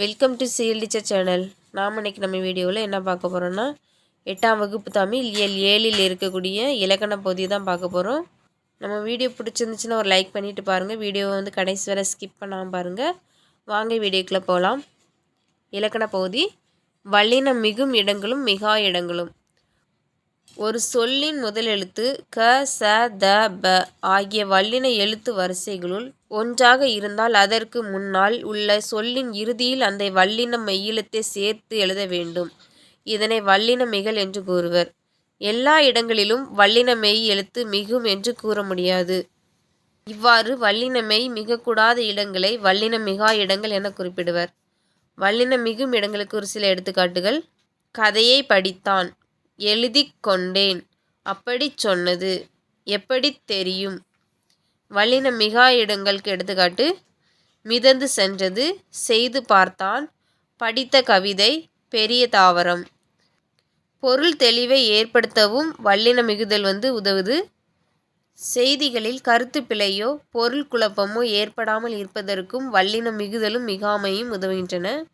Welcome to CL teacher channel நாம் இன்றைக்கி நம்ம வீடியோவில் என்ன பார்க்க போகிறோன்னா எட்டாம் வகுப்பு தமிழ் இயல் ஏழில் இருக்கக்கூடிய இலக்கண பகுதி தான் பார்க்க போகிறோம் நம்ம வீடியோ பிடிச்சிருந்துச்சுன்னா ஒரு லைக் பண்ணிவிட்டு பாருங்கள் வீடியோவை வந்து கடைசி வரை ஸ்கிப் பண்ணாமல் பாருங்கள் வாங்க வீடியோக்குள்ளே போகலாம். இலக்கண பகுதி வல்லினம் மிகும் இடங்களும் மிகா இடங்களும். ஒரு சொல்லின் முதலெழுத்து க ச த ப ஆகிய வல்லின எழுத்து வரிசைகளுள் ஒன்றாக இருந்தால் அதற்கு முன்னால் உள்ள சொல்லின் இறுதியில் அந்த வல்லின மெய்யெழுத்தை சேர்த்து எழுத வேண்டும். இதனை வல்லின மிகல் என்று கூறுவர். எல்லா இடங்களிலும் வல்லின மெய் எழுத்து மிகும் என்று கூற முடியாது. இவ்வாறு வல்லின மெய் மிகக்கூடாத இடங்களை வல்லின மிகா இடங்கள் என குறிப்பிடுவர். வல்லின மிகும் இடங்களுக்கு ஒரு சில எடுத்துக்காட்டுகள். கதையை படித்தான். எழுதி கொண்டேன். அப்படி சொன்னது. எப்படி தெரியும்? வல்லின மிகா இடங்களுக்கு எடுத்துக்காட்டு மிதந்து சென்றது செய்து பார்த்தான் படித்த கவிதை பெரிய தாவரம். பொருள் தெளிவை ஏற்படுத்தவும் வல்லின மிகுதல் வந்து உதவுது. செய்திகளில் கருத்து பிழையோ பொருள் குழப்பமோ ஏற்படாமல் இருப்பதற்கும் வல்லின மிகுதலும் மிகாமையும் உதவுகின்றன.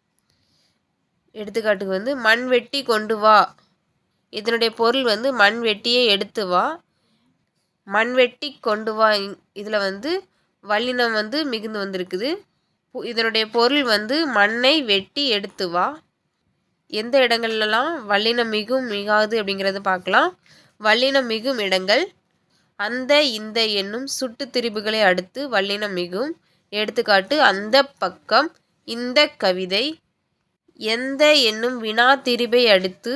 எடுத்துக்காட்டுக்கு வந்து மண் வெட்டி கொண்டு வா. இதனுடைய பொருள் வந்து மண் வெட்டியே எடுத்து வா. மண் வெட்டி கொண்டு வா. இதில் வந்து வல்லினம் வந்து மிகுந்து வந்திருக்குது. இதனுடைய பொருள் வந்து மண்ணை வெட்டி எடுத்து வா. எந்த இடங்கள்லாம் வல்லினம் மிகும் மிகாது அப்படிங்கிறத பார்க்கலாம் வல்லினம் மிகும் இடங்கள். அந்த இந்த என்னும் சுட்டு திரிபுகளை அடுத்து வல்லினம் மிகும். எடுத்துக்காட்டு அந்த பக்கம் இந்த கவிதை. எந்த என்னும் வினா திரிபை அடுத்து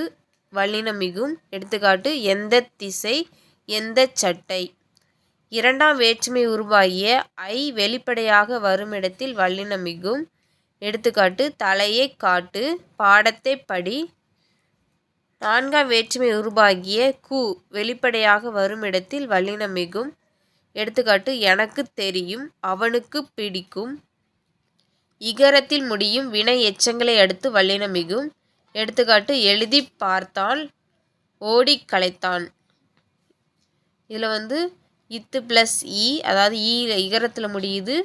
வல்லினமிகும் எடுத்துக்காட்டு எந்த திசை எந்த சட்டை. இரண்டாம் வேற்றுமை உருவாகிய ஐ வெளிப்படையாக வருமிடத்தில் வல்லினமிகும் எடுத்துக்காட்டு தலையை காட்டு பாடத்தை படி. நான்காம் வேற்றுமை உருவாகிய கு வெளிப்படையாக வருமிடத்தில் வல்லினமிகும் எடுத்துக்காட்டு எனக்கு தெரியும் அவனுக்கு பிடிக்கும். இகரத்தில் முடியும் வினை எச்சங்களை அடுத்து வல்லினமிகும் எடுத்துக்காட்டு எழுதி பார்த்தால் ஓடி கலைத்தான் இதில் வந்து இத்து ப்ளஸ் இ e, அதாவது e ஈ இகரத்தில் முடியுது.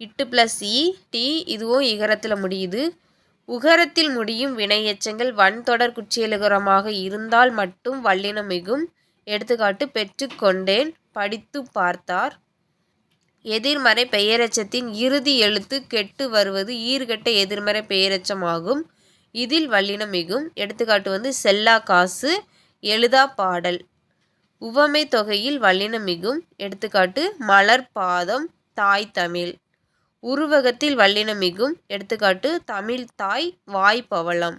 இட்டு ப்ளஸ் இ டி இதுவும் இகரத்தில் முடியுது. உகரத்தில் முடியும் வினையச்சங்கள் வன்தொடர் குச்சியலுகரமாக இருந்தால் மட்டும் வல்லினம் மிகும். எடுத்துக்காட்டு பெற்றுக்கொண்டேன் படித்து பார்த்தார். எதிர்மறை பெயரச்சத்தின் இறுதி எழுத்து கெட்டு வருவது ஈர்கெட்ட எதிர்மறை பெயரச்சமாகும் இதில் வல்லினம் மிகும். எடுத்துக்காட்டு வந்து செல்லா காசு எழுதா பாடல். உவமை தொகையில் வல்லினம் மிகும். எடுத்துக்காட்டு மலர் பாதம் தாய் தமிழ். உருவகத்தில் வல்லினம் மிகும். எடுத்துக்காட்டு தமிழ் தாய் வாய் பவளம்.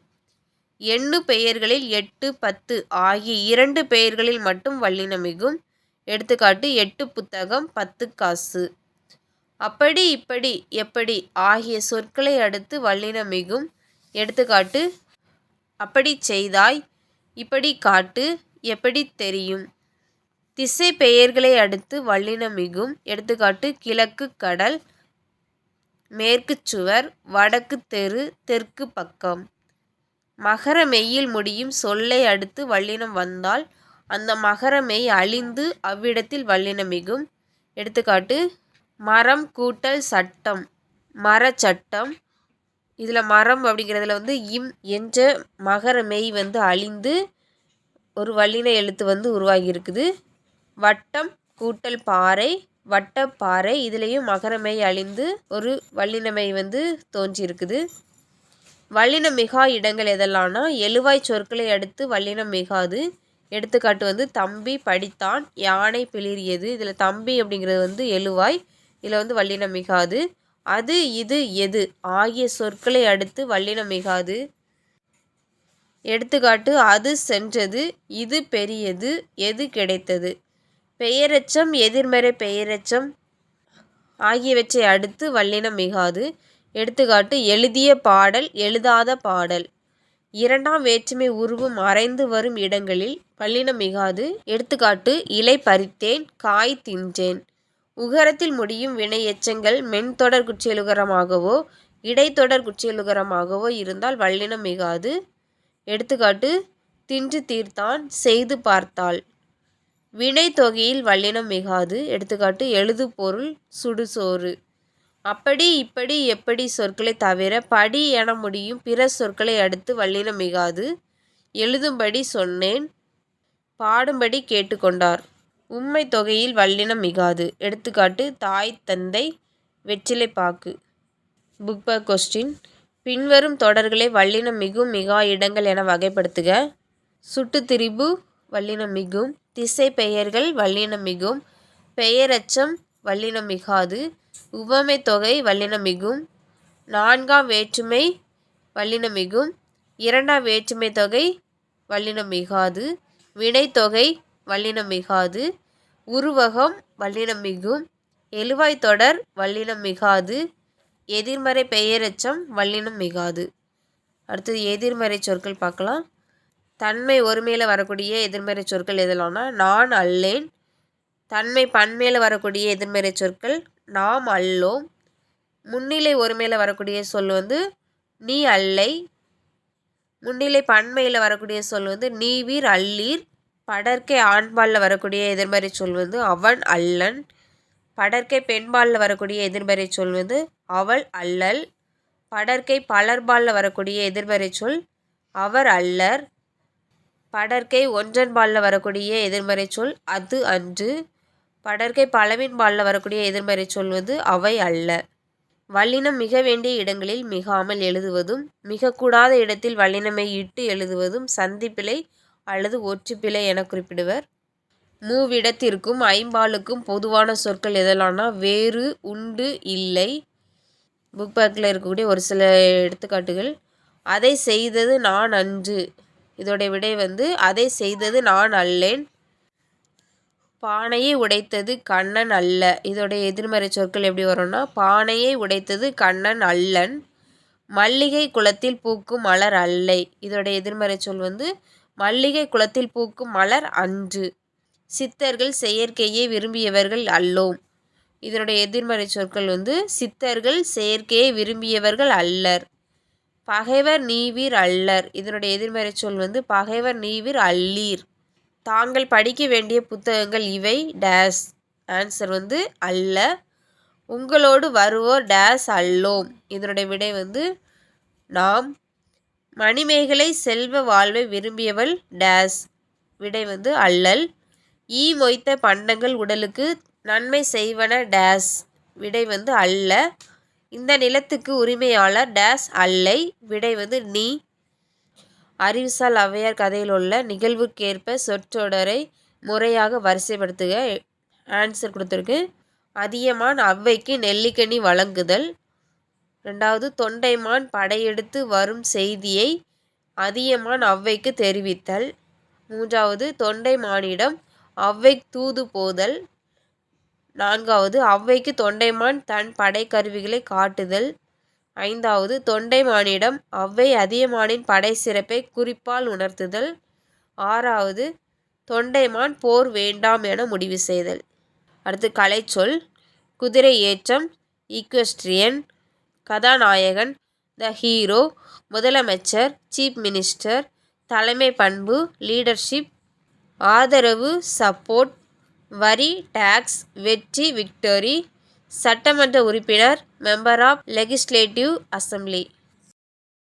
எண்ணு பெயர்களில் எட்டு பத்து ஆகிய இரண்டு பெயர்களில் மட்டும் வல்லினம் மிகும். எடுத்துக்காட்டு எட்டு புத்தகம் பத்து காசு. அப்படி இப்படி எப்படி ஆகிய சொற்களை அடுத்து வல்லினம் மிகும். எடுத்துக்காட்டு அப்படி செய்தாய் இப்படி காட்டு எப்படி தெரியும்? திசை பெயர்களை அடுத்து வல்லினமிகும். எடுத்துக்காட்டு கிழக்கு கடல் மேற்கு சுவர் வடக்கு தெரு தெற்கு பக்கம். மகர மெய்யில் முடியும் சொல்லை அடுத்து வல்லினம் வந்தால் அந்த மகர மெய் அழிந்து அவ்விடத்தில் வல்லினமிகும். எடுத்துக்காட்டு மரம் கூட்டல் சட்டம் மர சட்டம் இதில் மரம் அப்படிங்கிறதுல வந்து இம் என்ற மகர மெய் வந்து அழிந்து ஒரு வல்லின எழுத்து வந்து உருவாகி இருக்குது வட்டம் கூட்டல் பாறை வட்டப்பாறை இதுலேயும் மகர அழிந்து ஒரு வல்லின வந்து தோன்றியிருக்குது. வல்லினம் மிகா இடங்கள் எதெல்லாம்னா எழுவாய் சொற்களை அடுத்து வல்லினம் மிகாது. எடுத்துக்காட்டு வந்து தம்பி படித்தான் யானை பிளிரியது இதில் தம்பி அப்படிங்கிறது வந்து எழுவாய் இதில் வந்து வல்லினம் மிகாது. அது இது எது? ஆகிய சொற்களை அடுத்து வல்லினம் மிகாது. எடுத்துக்காட்டு அது சென்றது இது பெரியது எது கிடைத்தது? பெயரெச்சம் எதிர்மறை பெயரெச்சம் ஆகியவற்றை அடுத்து வல்லினம் மிகாது. எடுத்துக்காட்டு எழுதிய பாடல் எழுதாத பாடல். இரண்டாம் வேற்றுமை உருவும் மறைந்து வரும் இடங்களில் வல்லினம் மிகாது. எடுத்துக்காட்டு இலை பறித்தேன் காய் தின்றேன். உகரத்தில் முடியும் வினை எச்சங்கள் மென்தொடர் குற்றியலுகரமாகவோ இடைத்தொடர் குற்றியலுகரமாகவோ இருந்தால் வல்லினம் மிகாது. எடுத்துக்காட்டு தின்று தீர்த்தான் செய்து பார்த்தாள். வினை தொகையில் வல்லினம் மிகாது. எடுத்துக்காட்டு எழுது பொருள் சுடுசோறு அப்படி இப்படி எப்படி சொற்களை தவிர படி என முடியும் பிற சொற்களை அடுத்து வல்லினம் மிகாது. எழுதும்படி சொன்னேன் பாடும்படி கேட்டுக்கொண்டார். உண்மை தொகையில் வல்லினம் மிகாது. எடுத்துக்காட்டு தாய் தந்தை வெற்றிலை பாக்கு. புக் பேக் கொஸ்டின் பின்வரும் தொடர்களை வல்லினம் மிகும் மிகா இடங்கள் என வகைப்படுத்துக. சுட்டுத்திரிபு வல்லினம் மிகும். திசை பெயர்கள் வல்லினம் மிகும். பெயரச்சம் வல்லினம் மிகாது. உவமை தொகை வல்லினம் மிகும். நான்காம் வேற்றுமை வல்லினம் மிகும். இரண்டாம் வேற்றுமை தொகை வல்லினம் மிகாது. வினைத்தொகை வல்லினம் மிகாது. உருவகம் வல்லினம் மிகும். எழுவாய் தொடர் வல்லினம் மிகாது. எதிர்மறை பெயரெச்சம் வல்லினம் மிகாது. அடுத்தது எதிர்மறை சொற்கள் பார்க்கலாம். தன்மை ஒருமையில் வரக்கூடிய எதிர்மறை சொற்கள் எதெல்லாம்னா நான் அல்லேன். தன்மை பன்மையில் வரக்கூடிய எதிர்மறை சொற்கள் நாம் அல்லோம். முன்னிலை ஒருமையில் வரக்கூடிய சொல் வந்து நீ அல்லை. முன்னிலை பன்மையில் வரக்கூடிய சொல் வந்து நீவீர் அல்லீர். படற்கை ஆண்பாலில் வரக்கூடிய எதிர்மறை சொல் வந்து அவன் அல்லன். படற்கை பெண்பாலில் வரக்கூடிய எதிர்மறை சொல் வந்து அவள் அல்லல். படற்கை பலர்பாலில் வரக்கூடிய எதிர்மறை சொல் அவர் அல்லர். படற்கை ஒன்றன்பாலில் வரக்கூடிய எதிர்மறை சொல் அது அன்று. படற்கை பலவின்பாலில் வரக்கூடிய எதிர்மறை சொல் வந்து அவை அல்ல. வல்லினம் மிக வேண்டிய இடங்களில் மிகாமல் எழுதுவதும் மிகக்கூடாத இடத்தில் வல்லினமை இட்டு எழுதுவதும் சந்திப்பிலை அல்லது ஒற்றுப்பிழை என குறிப்பிடுவர். மூவிடத்திற்கும் ஐம்பாலுக்கும் பொதுவான சொற்கள் எதெல்லாம்னா வேறு உண்டு இல்லை. புக் பேக்கில் இருக்கக்கூடிய ஒரு சில எடுத்துக்காட்டுகள். அதை செய்தது நான் அன்று. இதோடைய விடை வந்து அதை செய்தது நான் அல்லேன். பானையை உடைத்தது கண்ணன் அல்ல. இதோடைய எதிர்மறை சொற்கள் எப்படி வரும்னா பானையை உடைத்தது கண்ணன் அல்லன். மல்லிகை குளத்தில் பூக்கும் மலர் அல்லை. இதோடைய எதிர்மறை சொல் வந்து மல்லிகை குளத்தில் பூக்கும் மலர் அன்று. சித்தர்கள் செயற்கையை விரும்பியவர்கள் அல்லோம். இதனுடைய எதிர்மறை சொற்கள் வந்து சித்தர்கள் செயற்கையை விரும்பியவர்கள் அல்லர். பகைவர் நீவீர் அல்லர். இதனுடைய எதிர்மறை சொல் வந்து பகைவர் நீவீர் அல்லீர். தாங்கள் படிக்க வேண்டிய புத்தகங்கள் இவை டேஸ். ஆன்சர் வந்து அல்ல. உங்களோடு வருவோர் டேஸ் அல்லோம். இதனுடைய விடை வந்து நாம் மணிமேகலை செல்வ வாழ்வை விரும்பியவள் டேஸ். விடை வந்து அல்லல். ஈ மொய்த்த பண்டங்கள் உடலுக்கு நன்மை செய்வன டேஸ். விடை வந்து அல்ல. இந்த நிலத்துக்கு உரிமையாளர் டேஸ் அல்லை. விடை வந்து நீ. அறிவுசால் ஔவையார் கதையில் உள்ள நிகழ்வுக்கேற்ப சொற்றொடரை முறையாக வரிசைப்படுத்துக. ஆன்சர் கொடுத்துருக்கு. அதியமான் அவ்வைக்கு நெல்லிக்கனி வழங்குதல். ரெண்டாவது தொண்டைமான் படையெடுத்து வரும் செய்தியை அதியமான் அவ்வைக்கு தெரிவித்தல். மூன்றாவது தொண்டைமானிடம் அவ்வை தூது போதல் நான்காவது அவ்வைக்கு தொண்டைமான் தன் படைக்கருவிகளை காட்டுதல். ஐந்தாவது தொண்டைமானிடம் அவ்வை அதியமானின் படை சிறப்பை குறிப்பால் உணர்த்துதல். ஆறாவது தொண்டைமான் போர் வேண்டாம் என முடிவு செய்தல். அடுத்து கலைச்சொல். குதிரை ஏற்றம் ஈக்வெஸ்ட்ரியன் கதாநாயகன் த ஹீரோ முதலமைச்சர் சீஃப் மினிஸ்டர் தலைமை பண்பு லீடர்ஷிப் ஆதரவு சப்போர்ட் வரி டாக்ஸ் வெற்றி விக்டோரி சட்டமன்ற உறுப்பினர் மெம்பர் ஆஃப் லெகிஸ்லேட்டிவ் அசம்பிளி.